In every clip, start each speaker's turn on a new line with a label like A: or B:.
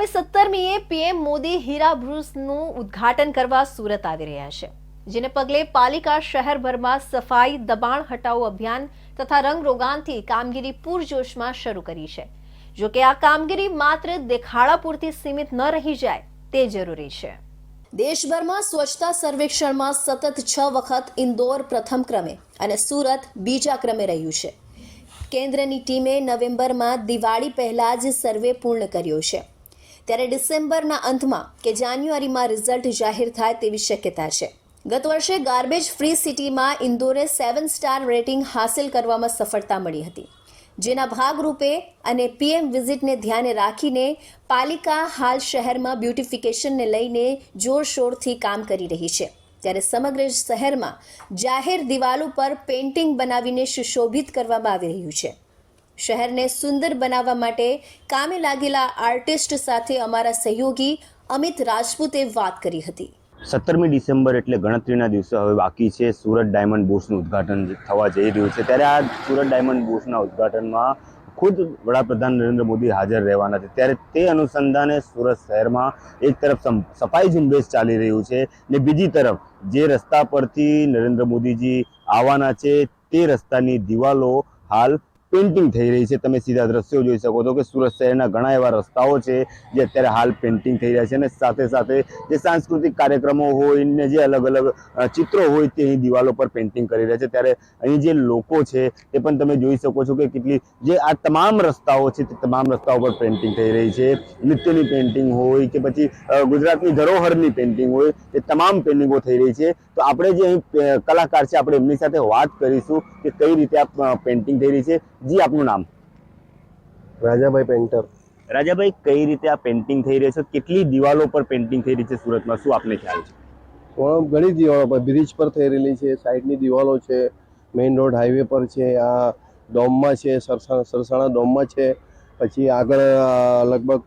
A: આગામી સત્તરમીએ પીએમ મોદી હીરા બ્રુસનું ઉદ્ઘાટન કરવા સુરત આવી રહ્યા છે, જેને પગલે પાલિકા શહેરભરમાં સફાઈ, દબાણ હટાવો અભિયાન તથા રંગરોગાનથી કામગીરી પૂરજોશમાં શરૂ કરી છે. જો કે આ કામગીરી માત્ર દેખાડા પૂરતી સીમિત ન રહી જાય, તે જરૂરી છે. દેશભરમાં સ્વચ્છતા સર્વેક્ષણમાં સતત છ વખત ઇન્દોર પ્રથમ ક્રમે અને સુરત બીજા ક્રમે રહ્યું છે. કેન્દ્રની ટીમે નવેમ્બરમાં દિવાળી પહેલા જ સર્વે પૂર્ણ કર્યો છે. ત્યારે ડિસેમ્બરના અંતમાં કે જાન્યુઆરીમાં રિઝલ્ટ જાહેર થાય તેવી શક્યતા છે. ગત વર્ષે ગાર્બેજ ફ્રી સિટીમાં ઇન્દોરે સેવન સ્ટાર રેટિંગ હાંસિલ કરવામાં સફળતા મળી હતી. જેના ભાગરૂપે અને પીએમ વિઝિટને ધ્યાને રાખીને પાલિકા હાલ શહેરમાં બ્યુટિફિકેશનને લઈને જોરશોરથી કામ કરી રહી છે. ત્યારે સમગ્ર શહેરમાં જાહેર દિવાલો પર પેઇન્ટિંગ બનાવીને સુશોભિત કરવામાં આવી રહ્યું છે. શહેરને સુંદર બનાવવા માટે કામે લાગેલા આર્ટિસ્ટ સાથે અમારા સહયોગી અમિત રાજપૂતે વાત કરી હતી.
B: સત્તરમી ડિસેમ્બર એટલે ગણતરીના દિવસો હવે બાકી છે. સુરત ડાયમંડ બુર્સનું ઉદ્ઘાટન થવા જઈ રહ્યું છે. ત્યારે આ સુરત ડાયમંડ બુર્સના ઉદ્ઘાટનમાં ખુદ વડાપ્રધાન નરેન્દ્ર મોદી હાજર રહેવાના છે. ત્યારે તે અનુસંધાને સુરત શહેરમાં એક તરફ સફાઈ ઝુંબેશ ચાલી રહ્યું છે ને બીજી તરફ જે રસ્તા પરથી નરેન્દ્ર મોદીજી આવવાના છે તે રસ્તાની દિવાલો હાલ પેઇન્ટિંગ થઈ રહી છે. તમે સીધા દ્રશ્યો જોઈ શકો છો કે સુરત શહેરના ઘણા એવા રસ્તાઓ છે, જે અત્યારે હાલ પેઇન્ટિંગ થઈ રહ્યા છે અને સાથે સાથે જે સાંસ્કૃતિક કાર્યક્રમો હોય ને જે અલગ અલગ ચિત્રો હોય તે અહીં દિવાલો પર પેઇન્ટિંગ કરી રહ્યા છે. ત્યારે અહીં જે લોકો છે તે પણ તમે જોઈ શકો છો કે કેટલી, જે આ તમામ રસ્તાઓ છે તે તમામ રસ્તાઓ પર પેઇન્ટિંગ થઈ રહી છે. નૃત્યની પેઇન્ટિંગ હોય કે પછી ગુજરાતની ધરોહરની પેઇન્ટિંગ હોય એ તમામ પેઇન્ટિંગો થઈ રહી છે. તો આપણે જે અહીં કલાકાર છે, આપણે એમની સાથે વાત કરીશું કે કઈ રીતે આ પેઇન્ટિંગ થઈ રહી છે. જી આપનું નામ?
C: રાજાભાઈ પેન્ટર
B: રાજાભાઈ કઈ રીતે આ પેન્ટિંગ થઈ રહી છે? કેટલી દિવાલો પર પેન્ટિંગ થઈ રહી છે સુરતમાં? શું આપને ખ્યાલ છે?
C: ઘણી દિવાલો પર બ્રિજ પર થઈ રહેલી છે સાઈડની દિવાલો છે મેઇન રોડ હાઈવે પર છે આ ડોમમાં છે સરસાણા સરસાણા ડોમમાં છે પછી આગળ લગભગ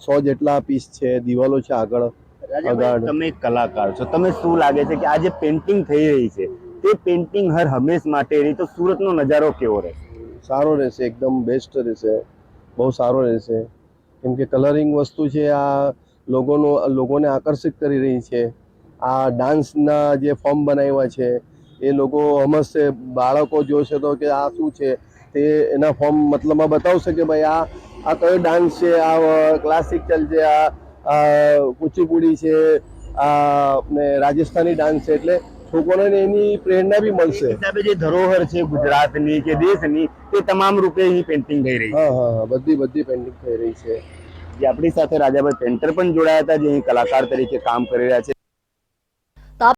C: સો જેટલા પીસ છે દિવાલો છે આગળ
B: તમે કલાકાર છો. તમે શું લાગે છે કે આ જે પેન્ટિંગ થઈ રહી છે તે પેન્ટિંગ હર હંમેશ માટે રહી તો સુરતનો નજારો કેવો રહે
C: સારો રહેશે, એકદમ બેસ્ટ રહેશે, બહુ સારો રહેશે. કેમ કે કલરિંગ વસ્તુ છે, આ લોકોનો લોકોને આકર્ષિત કરી રહી છે. આ ડાન્સના જે ફોર્મ બનાવ્યા છે, એ લોકો સમજશે બાળકો જોશે તો કે આ શું છે? તે એના ફોર્મ મતલબમાં બતાવશે કે ભાઈ આ આ કયો ડાન્સ છે, આ ક્લાસિકલ છે, આ કુચીપુડી છે, આ રાજસ્થાની ડાન્સ છે, એટલે છોકરોને એની પ્રેરણા બી મળશે.
B: હિસાબે જે ધરોહર છે ગુજરાતની કે દેશની તે તમામ રૂપે અહીં પેઇન્ટિંગ થઈ રહી છે.
C: હા હા હા બધી બધી પેન્ટિંગ થઈ રહી છે.
B: જે આપણી સાથે રાજાભાઈ પેન્ટર પણ જોડાયા હતા જે અહીં કલાકાર તરીકે કામ કરી રહ્યા છે.